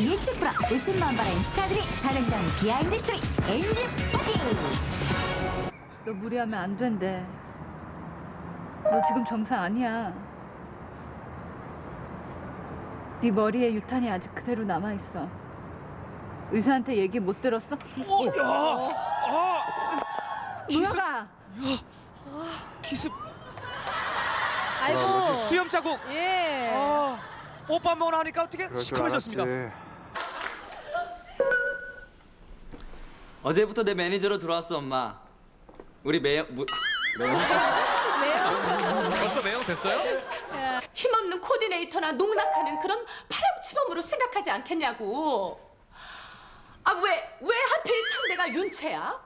예측불허 웃음만 바라는 스타들이 촬영장 비하인드 스토리 엔진 파티 너 무리하면 안 된대. 너 지금 정상 아니야. 네 머리에 유탄이 아직 그대로 남아 있어. 의사한테 얘기 못 들었어? 무혁아, 키스 아이고. 수염 자국. 예. 아, 뽀뽀 한번 하니까 어떻게 시커매졌습니다. 어제부터 내 매니저로 들어왔어 엄마. 우리 매형 무, 벌써 매형 됐어요? 힘없는 코디네이터나 농락하는 그런 파렴치범으로 생각하지 않겠냐고. 아 왜 왜 하필 상대가 윤채야?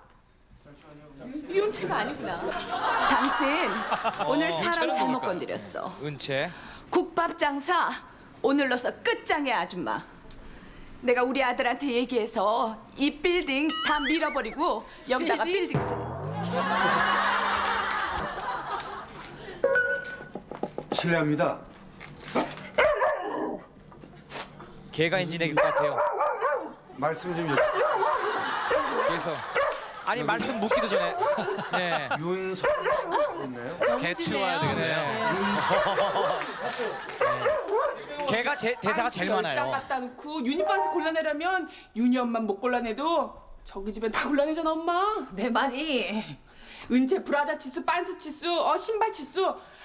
윤채가 아니구나. 당신 오늘 사람 잘못? 건드렸어. 은채. 국밥 장사 오늘로서 끝장이야 아줌마. 내가 우리 아들한테 얘기해서 이 빌딩 다 밀어버리고 여기다가 빌딩? 빌딩 쓰. 실례합니다. 개가 인진액일 것 같아요. 말씀 좀 여... 그래서 아니 말씀 묻기도 전에. 네. 윤석 있나요? 개. 치워야 되겠네요. 예. 개가 제, 대사가 제일 짱 많아요. 갖다 놓고 유니반스 골라내려면 유니 엄만 못 골라내도 저기 집엔 다 골라내잖아 엄마. 내 말이. 은채 브라자 치수 빤스 치수 어 신발 치수.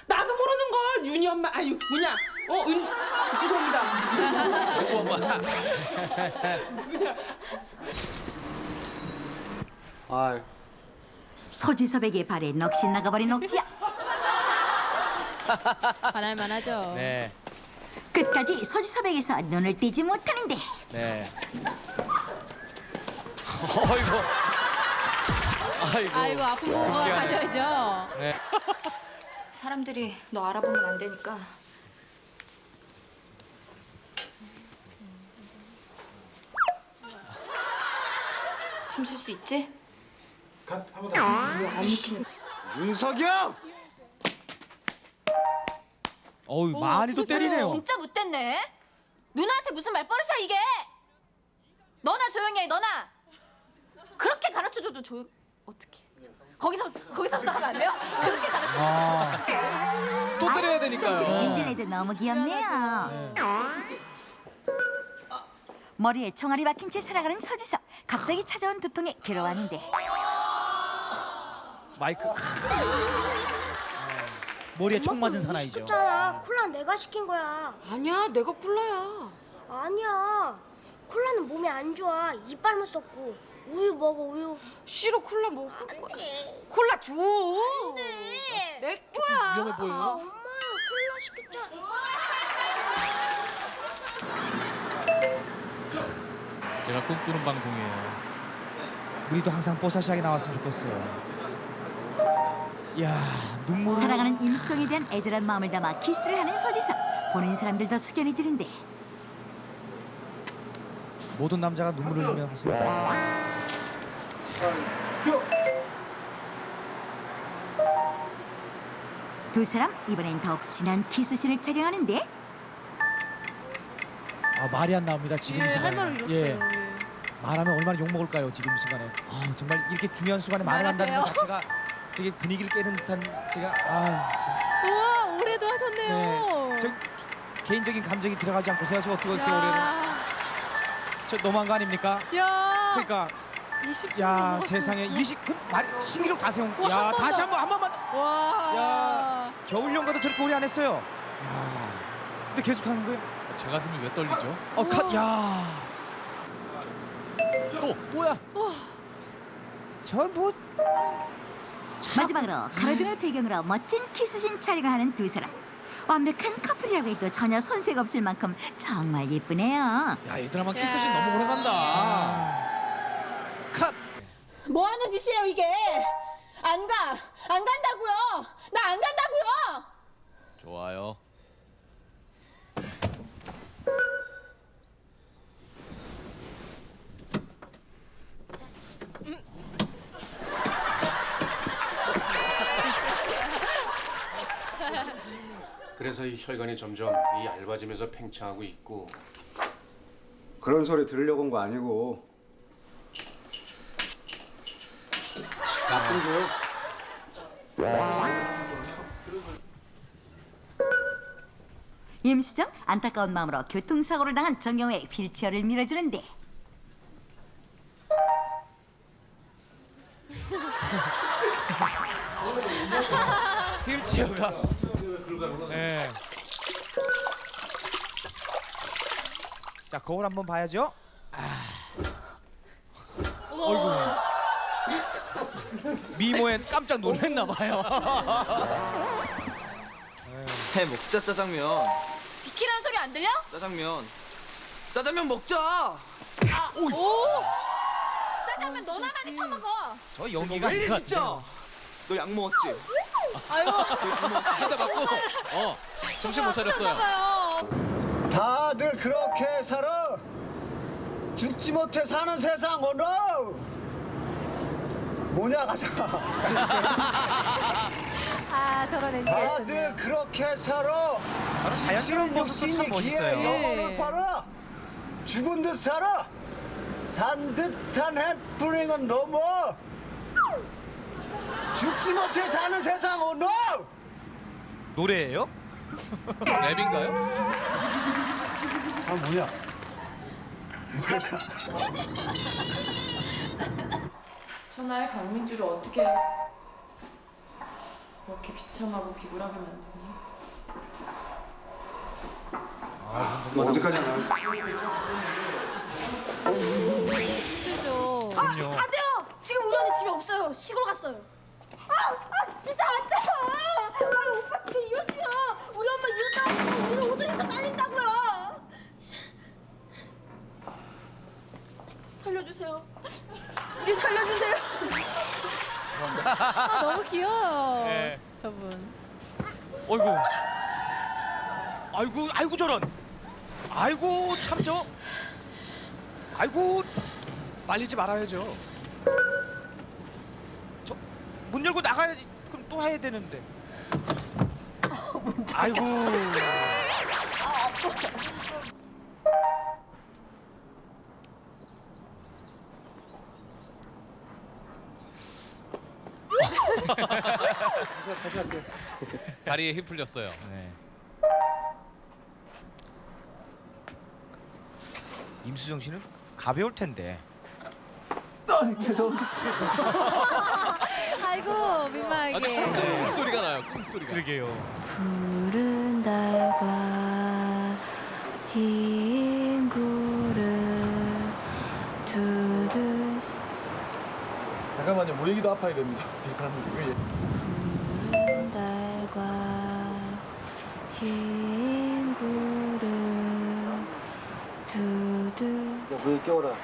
나도 모르는 걸 유니 엄마 아유 뭐냐? 어은 죄송합니다. 누구냐? 아, 소지섭에게 발에 넋이 나가버린 옥지야. 반할 만 하죠. 네. 끝까지 소지섭에게서 눈을 떼지 못하는데 네. 어이구. 아이고. 아이고 아픈 미안해. 가셔야죠. 네. 사람들이 너 알아보면 안 되니까. 숨 쉴 수 있지? 한번 더. 윤석영! 어우 많이 또 때리네요. 진짜 못됐네. 누나한테 무슨 말버릇이야 이게? 너나 조용히 해, 너나. 그렇게 가르쳐줘도 조용. 어떻게? 거기서 거기서부터 하면 안 돼요? 그렇게 가르쳐. 또 때려야 되니까요. 인질애도 너무 귀엽네요 머리에 총알이 박힌 채 살아가는 소지섭 갑자기 찾아온 두통에 괴로워하는데 마이크. 머리에 총 맞은 사나이죠. 시켰잖아. 콜라 내가 시킨 거야. 아니야 내가 콜라야. 아니야. 콜라는 몸에 안 좋아. 이빨만 썩고. 우유 먹어 우유. 싫어 콜라 먹을 거야. 돼. 콜라 줘. 돼. 내 거야. 위험해 아, 보여요. 엄마 콜라 시켰잖아. 제가 꿈꾸는 방송이에요. 우리도 항상 뽀샤시하게 나왔으면 좋겠어요. 야 눈물. 사랑하는 임수정에 대한 애절한 마음을 담아 키스를 하는 소지섭 보는 사람들도 숙연해지는데 모든 남자가 눈물을 흘리면 하수다. 두 사람 이번엔 더욱 진한 키스신을 촬영하는데 아 말이 안 나옵니다 지금 이 예, 시간에. 할 말을 잃었어요. 예. 말하면 얼마나 욕 먹을까요 지금 이 시간에. 아 정말 이렇게 중요한 순간에 말을 한다는 것 말하세요. 자체가 되게 분위기를 깨는 듯한 제가 아 참. 우와 올해도 하셨네요. 네. 저 개인적인 감정이 들어가지 않고 제가 저 어떻게 이렇게 올해는 야, 저 너무한 거 아닙니까? 야, 그러니까 20점 야. 세상에 20 그, 말 신기록 다 세운. 와, 야 한 번 다시 더. 한 번 한 번만. 와, 야. 겨울 연가도 저렇게 오래 안 했어요. 야. 근데 계속 하는 거예요? 제 가슴이 왜 떨리죠? 어 컷. 야. 또 또야. 전뭐 마지막으로 가로등을 배경으로 멋진 키스신 촬영을 하는 두 사람 완벽한 커플이라고 해도 전혀 손색 없을 만큼 정말 예쁘네요 야 얘들아만 야. 키스신 너무 오래 간다. 컷. 뭐 하는 짓이에요 이게? 안 가. 안 간다고요. 나 안 간다고요. 그래서 이 혈관이 점점 이 얇아지면서 팽창하고 있고 그런 소리 들으려고 온 거 아니고. 나좀 줘. 임수정 안타까운 마음으로 교통사고를 당한 정경호의 휠체어를 밀어주는데 휠체어가. 네. 자 거울 한번 봐야죠. 아. 어이구. 미모엔 깜짝 놀랐나 봐요. 해 먹자 짜장면. 비키라는 소리 안 들려? 짜장면. 짜장면 먹자. 오! 짜장면 너나 많이 처먹어. 저 연기가 왜 이래 진짜? 너 약 먹었지? 아유, 하다 맞고. 어. 정신 못 차렸어요. 봐요. 그렇게 살아. 죽지 못해 사는 세상 오너. 뭐냐 가자. 아, 저런 있었네. 다들 그렇게 살아. 자연스러운 모습도 참 멋있어요. 영혼을 팔아. 죽은 듯 살아. 산 듯한 해프닝은 넘어. 죽지 못해 사는 세상 오너. 노래예요? 랩인가요? 아 뭐야? 천하의 강민주를 어떻게 그렇게 비참하고 비굴하게 만드니? 너 언제까지 하나? 힘들죠. 안 돼요. 지금 우리 언니 집에 없어요. 시골 갔어요. 아, 아 진짜 안 돼요. 아, 오빠 지금 이러시면 우리 엄마 이러다가 우리가 호텔에서 딸린다고요. 살려주세요. 우리 살려주세요. 아, 너무 귀여워요. 네. 저분. 어이구. 아이고 아이고 저런. 아이고 참 저. 아이고 말리지 말아야죠. 저 문 열고 나가야지. 그럼 또 해야 되는데. 아이고. 다리에 힘 풀렸어요. 네. 임수정 씨는 가벼울 텐데. 아이고, 민망하게. 끙 소리가 나요. 끙 소리가. 그러게요. 푸른 달과 흰 잠깐만요. 모이기도 아파야 됩니다. 푸른 달과 흰 구름 두두 너 그거 껴라.